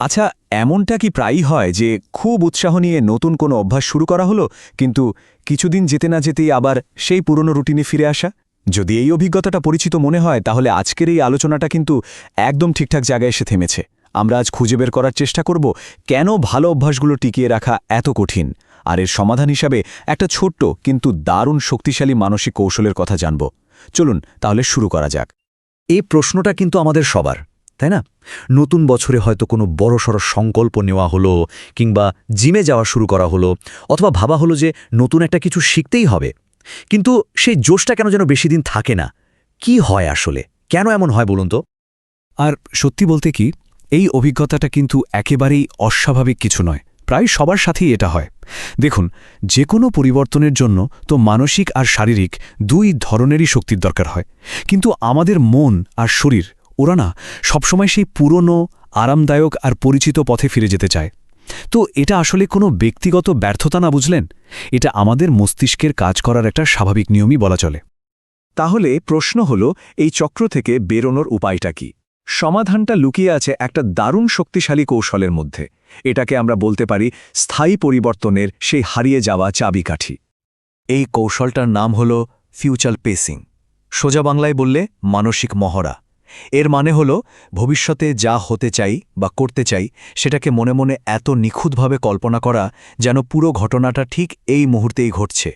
আচ্ছা এমনটা কি প্রায়ই হয় যে খুব উৎসাহ নিয়ে নতুন কোনো অভ্যাস শুরু করা হলো, কিন্তু কিছুদিন যেতে না যেতেই আবার সেই পুরনো রুটিনে ফিরে আসা? যদি এই অভিজ্ঞতাটা পরিচিত মনে হয়, তাহলে আজকের এই আলোচনাটা কিন্তু একদম ঠিকঠাক জায়গায় এসে থেমেছে। আমরা আজ খুঁজে বের করার চেষ্টা করব কেন ভালো অভ্যাসগুলো টিকিয়ে রাখা এত কঠিন। আর এর সমাধান হিসাবে একটা ছোট্ট কিন্তু দারুণ শক্তিশালী মানসিক কৌশলের কথা জানব। চলুন, তাহলে শুরু করা যাক। এই প্রশ্নটা কিন্তু আমাদের সবার। তাই না? নতুন বছরে হয়তো কোনো বড়সড় সংকল্প নেওয়া হলো কিংবা জিমে যাওয়া শুরু করা হলো অথবা ভাবা হলো যে নতুন একটা কিছু শিখতেই হবে। কিন্তু সেই জোশটা কেন যেন বেশি দিন থাকে না? কি হয় আসলে? কেন এমন হয় বলুন তো? আর সত্যি বলতে কি, এই অভিজ্ঞতাটা কিন্তু একেবারেই অস্বাভাবিক কিছু নয়। প্রায় সবার সাথেই এটা হয়। দেখুন যে কোনো পরিবর্তনের জন্য তো মানসিক আর শারীরিক দুই ধরনেরই শক্তির দরকার হয়। কিন্তু আমাদের মন আর শরীর ওরা না সবসময় সেই পুরনো, আরামদায়ক আর পরিচিত পথে ফিরে যেতে চায়। তো এটা আসলে কোনো ব্যক্তিগত ব্যর্থতা না বুঝলেন? এটা আমাদের মস্তিষ্কের কাজ করার একটা স্বাভাবিক নিয়মই বলা চলে। তাহলে প্রশ্ন হল, এই চক্র থেকে বেরোনোর উপায়টা কি? সমাধানটা লুকিয়ে আছে একটা দারুণ শক্তিশালী কৌশলের মধ্যে। এটাকে আমরা বলতে পারি স্থায়ী পরিবর্তনের সেই হারিয়ে যাওয়া চাবিকাঠি। এই কৌশলটার নাম হল ফিউচার পেসিং। সোজা বাংলায় বললে মানসিক মহড়া। এর মানে হল, ভবিষ্যতে যা হতে চাই বা করতে চাই, সেটাকে মনে মনে এত নিখুঁতভাবে কল্পনা করা যেন পুরো ঘটনাটা ঠিক এই মুহূর্তেই ঘটছে।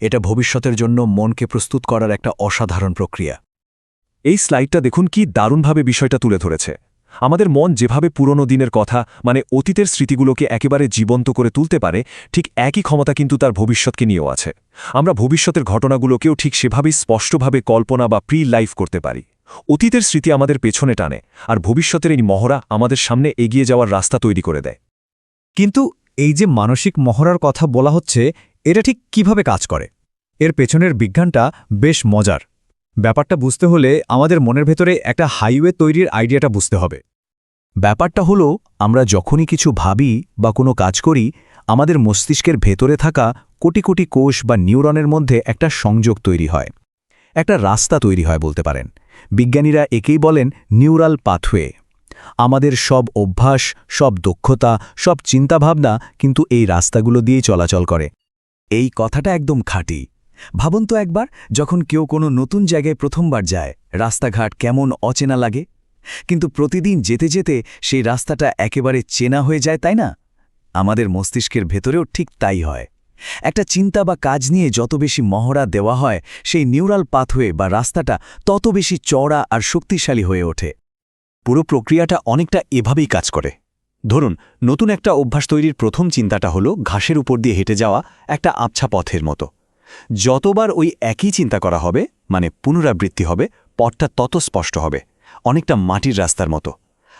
এটা ভবিষ্যতের জন্য মনকে প্রস্তুত করার একটা অসাধারণ প্রক্রিয়া। এই স্লাইডটা দেখুন কি দারুণভাবে বিষয়টা তুলে ধরেছে। আমাদের মন যেভাবে পুরনো দিনের কথা মানে অতীতের স্মৃতিগুলোকে একেবারে জীবন্ত করে তুলতে পারে, ঠিক একই ক্ষমতা কিন্তু তার ভবিষ্যৎকে নিয়েও আছে। আমরা ভবিষ্যতের ঘটনাগুলোকেও ঠিক সেভাবেই স্পষ্টভাবে কল্পনা বা প্রি লাইফ করতে পারি। অতীতের স্মৃতি আমাদের পেছনে টানে আর ভবিষ্যতের এই মহড়া আমাদের সামনে এগিয়ে যাওয়ার রাস্তা তৈরি করে দেয়। কিন্তু এই যে মানসিক মহড়ার কথা বলা হচ্ছে, এটা ঠিক কীভাবে কাজ করে? এর পেছনের বিজ্ঞানটা বেশ মজার। ব্যাপারটা বুঝতে হলে আমাদের মনের ভেতরে একটা হাইওয়ে তৈরির আইডিয়াটা বুঝতে হবে। ব্যাপারটা হলো, আমরা যখনই কিছু ভাবি বা কোনো কাজ করি, আমাদের মস্তিষ্কের ভেতরে থাকা কোটি কোটি কোষ বা নিউরনের মধ্যে একটা সংযোগ তৈরি হয়। একটা রাস্তা তৈরি হয় বলতে পারেন। বিজ্ঞানীরা একেই বলেন নিউরাল পাথওয়ে। আমাদের সব অভ্যাস, সব দক্ষতা, সব চিন্তাভাবনা কিন্তু এই রাস্তাগুলো দিয়েই চলাচল করে। এই কথাটা একদম খাঁটি। ভাবুন তো একবার, যখন কেউ কোনো নতুন জায়গায় প্রথমবার যায়, রাস্তাঘাট কেমন অচেনা লাগে? কিন্তু প্রতিদিন যেতে যেতে সেই রাস্তাটা একেবারে চেনা হয়ে যায়, তাই না? আমাদের মস্তিষ্কের ভেতরেও ঠিক তাই হয়। একটা চিন্তা বা কাজ নিয়ে যত বেশি মহড়া দেওয়া হয়, সেই নিউরাল পাথওয়ে বা রাস্তাটা তত বেশি চড়া আর শক্তিশালী হয়ে ওঠে। পুরো প্রক্রিয়াটা অনেকটা এভাবেই কাজ করে। ধরুন, নতুন একটা অভ্যাস তৈরির প্রথম চিন্তাটা হলো ঘাসের উপর দিয়ে হেঁটে যাওয়া একটা আবছা পথের মতো। যতবার ওই একই চিন্তা করা হবে মানে পুনরাবৃত্তি হবে, পথটা তত স্পষ্ট হবে, অনেকটা মাটির রাস্তার মতো।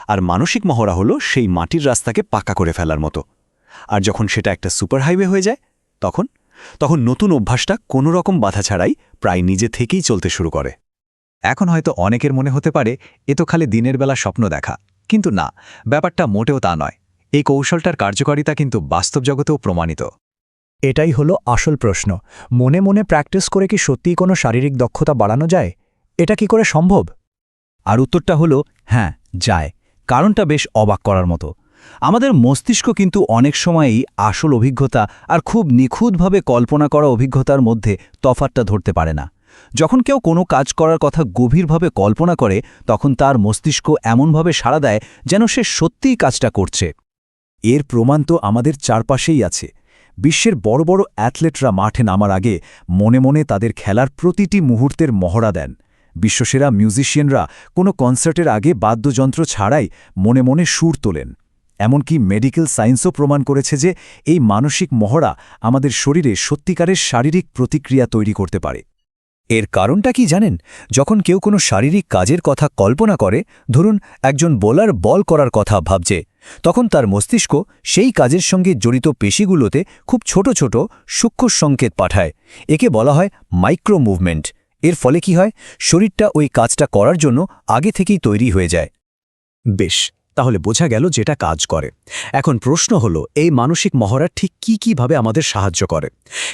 আর মানসিক মহড়া হলো সেই মাটির রাস্তাকে পাকা করে ফেলার মতো। আর যখন সেটা একটা সুপার হাইওয়ে হয়ে যায় তখন? তখন নতুন অভ্যাসটা কোনো রকম বাধা ছাড়াই প্রায় নিজে থেকেই চলতে শুরু করে। এখন হয়তো অনেকের মনে হতে পারে, এ তো খালি দিনের বেলা স্বপ্ন দেখা। কিন্তু না, ব্যাপারটা মোটেও তা নয়। এই কৌশলটার কার্যকারিতা কিন্তু বাস্তব জগতেও প্রমাণিত। এটাই হলো আসল প্রশ্ন। মনে মনে প্র্যাকটিস করে কি সত্যিই কোনো শারীরিক দক্ষতা বাড়ানো যায়? এটা কি করে সম্ভব? আর উত্তরটা হলো হ্যাঁ যায়। কারণটা বেশ অবাক করার মতো। আমাদের মস্তিষ্ক কিন্তু অনেক সময়ই আসল অভিজ্ঞতা আর খুব নিখুঁতভাবে কল্পনা করা অভিজ্ঞতার মধ্যে তফাতটা ধরতে পারে না। যখন কেউ কোনো কাজ করার কথা গভীরভাবে কল্পনা করে, তখন তার মস্তিষ্ক এমনভাবে সাড়া দেয় যেন সে সত্যিই কাজটা করছে। এর প্রমাণ তো আমাদের চারপাশেই আছে। বিশ্বের বড় বড় অ্যাথলেটরা মাঠে নামার আগে মনে মনে তাদের খেলার প্রতিটি মুহূর্তের মহড়া দেন। বিশ্বসেরা মিউজিশিয়ানরা কোনো কনসার্টের আগে বাদ্যযন্ত্র ছাড়াই মনে মনে সুর তোলেন। এমনকি মেডিকেল সায়েন্সও প্রমাণ করেছে যে এই মানসিক মহড়া আমাদের শরীরে সত্যিকারের শারীরিক প্রতিক্রিয়া তৈরি করতে পারে। এর কারণটা কি জানেন? যখন কেউ কোনো শারীরিক কাজের কথা কল্পনা করে, ধরুন একজন বোলার বল করার কথা ভাবছে, তখন তার মস্তিষ্ক সেই কাজের সঙ্গে জড়িত পেশিগুলোতে খুব ছোট ছোট সূক্ষ্ম সংকেত পাঠায়। একে বলা হয় মাইক্রো মুভমেন্ট। এর ফলে কি হয়? শরীরটা ওই কাজটা করার জন্য আগে থেকেই তৈরি হয়ে যায়। বেশ তাহলে বোঝা গেল যেটা কাজ করে। এখন প্রশ্ন হলো, এই মানসিক মহড়া ঠিক কি কীভাবে আমাদের সাহায্য করে?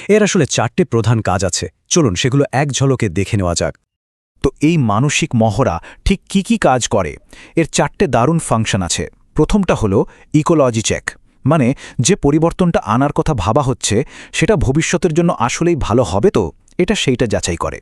এর আসলে চারটে প্রধান কাজ আছে। চলুন সেগুলো এক ঝলকে দেখে নেওয়া যাক। তো এই মানসিক মহড়া ঠিক কি কি কাজ করে? এর চারটে দারুণ ফাংশন আছে। প্রথমটা হলো ইকোলজি চেক। মানে যে পরিবর্তনটা আনার কথা ভাবা হচ্ছে, সেটা ভবিষ্যতের জন্য আসলেই ভালো হবে তো? এটা সেইটা যাচাই করে।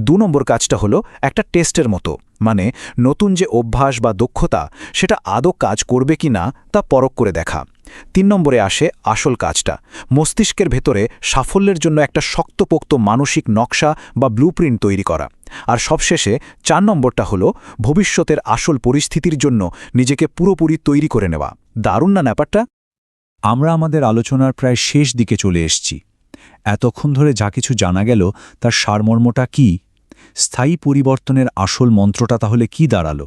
দু নম্বর কাজটা হলো একটা টেস্টের মতো মানে নতুন যে অভ্যাস বা দক্ষতা, সেটা আদৌ কাজ করবে কি না তা পরখ করে দেখা। তিন নম্বরে আসে আসল কাজটা, মস্তিষ্কের ভেতরে সাফল্যের জন্য একটা শক্তপোক্ত মানসিক নকশা বা ব্লুপ্রিন্ট তৈরি করা। আর সবশেষে চার নম্বরটা হলো ভবিষ্যতের আসল পরিস্থিতির জন্য নিজেকে পুরোপুরি তৈরি করে নেওয়া। দারুণ না ব্যাপারটা? আমরা আমাদের আলোচনার প্রায় শেষ দিকে চলে এসছি। এতক্ষণ ধরে যা কিছু জানা গেল, তার সারমর্মটা কি? স্থায়ী পরিবর্তনের আসল মন্ত্রটা তাহলে কি দাঁড়াল?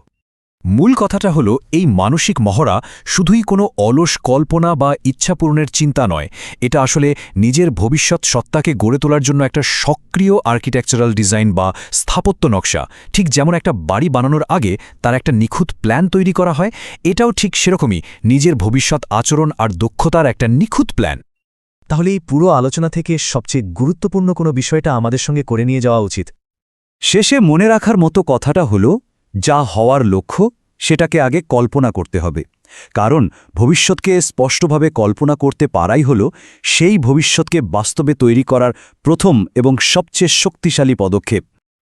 মূল কথাটা হলো, এই মানসিক মহড়া শুধুই কোনো অলস কল্পনা বা ইচ্ছাপূরণের চিন্তা নয়। এটা আসলে নিজের ভবিষ্যৎ সত্তাকে গড়ে তোলার জন্য একটা সক্রিয় আর্কিটেকচারাল ডিজাইন বা স্থাপত্য নকশা। ঠিক যেমন একটা বাড়ি বানানোর আগে তার একটা নিখুঁত প্ল্যান তৈরি করা হয়, এটাও ঠিক সেরকমই নিজের ভবিষ্যৎ আচরণ আর দক্ষতার একটা নিখুঁত প্ল্যান। তাহলে এই পুরো আলোচনা থেকে সবচেয়ে গুরুত্বপূর্ণ কোনো বিষয়টা আমাদের সঙ্গে করে নিয়ে যাওয়া উচিত। শেষে মনে রাখার মতো কথাটা হল, যা হওয়ার লক্ষ্য, সেটাকে আগে কল্পনা করতে হবে। কারণ ভবিষ্যৎকে স্পষ্টভাবে কল্পনা করতে পারাই হল, সেই ভবিষ্যৎকে বাস্তবে তৈরি করার প্রথম এবং সবচেয়ে শক্তিশালী পদক্ষেপ।